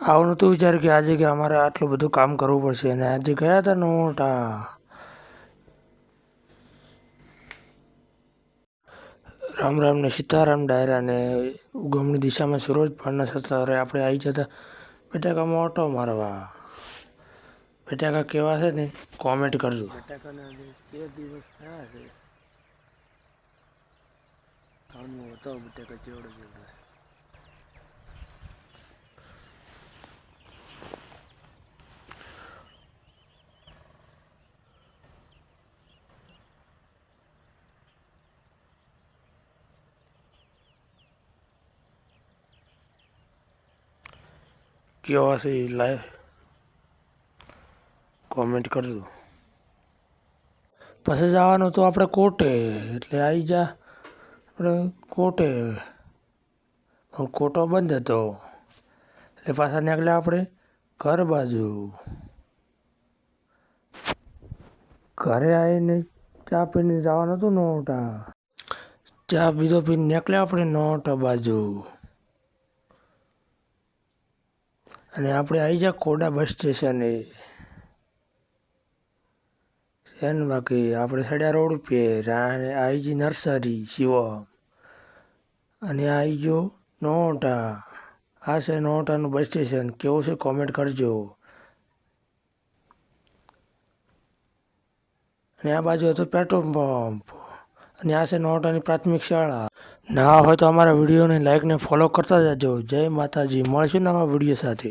આવું નહોતું વિચાર કે આજે કે અમારે આટલું બધું કામ કરવું પડશે અને આજે ગયા હતા નોટા. રામ રામ ને સીતારામ ડાયરા ને ઉગમની દિશામાં સૂરજ પણ સત્તરે આપણે આવી જતા બેટાકા ઓટો મારવા. બેટાકા કેવા છે ને? કોમેન્ટ કરજો. બટાકાના દિવસ થયા છે. ખાવાનું બટાકા જેવડો જેવડો. છે કેવા છે એ લાઈવ કોમેન્ટ કરજો. પછી જવાનું તો આપણે કોટે એટલે આવી જા. આપણે કોટે કોટો બંધ હતો એટલે પાછા નીકળ્યા આપણે ઘર બાજુ. ઘરે આવીને ચા પીને જવાનું હતું નોટા. ચા બીજો પીને નીકળ્યા આપણે નોટા બાજુ. અને આપણે આવી જા કોડા બસ સ્ટેશને. એન બાકી આપણે સડ્યા રોડ ઉપર આવી ગઈ નર્સરી, શિવમ. અને આવી જો નોટા. આ છે નોટાનું બસ સ્ટેશન. કેવું છે કોમેન્ટ કરજો. અને આ બાજુ હતો પેટ્રોલ પંપ. અને આ છે નોટાની પ્રાથમિક શાળા. ના હોય તો અમારા વિડીયોને લાઇકને ફોલો કરતા જજો. જય માતાજી. મળશું નવા વીડિયો સાથે.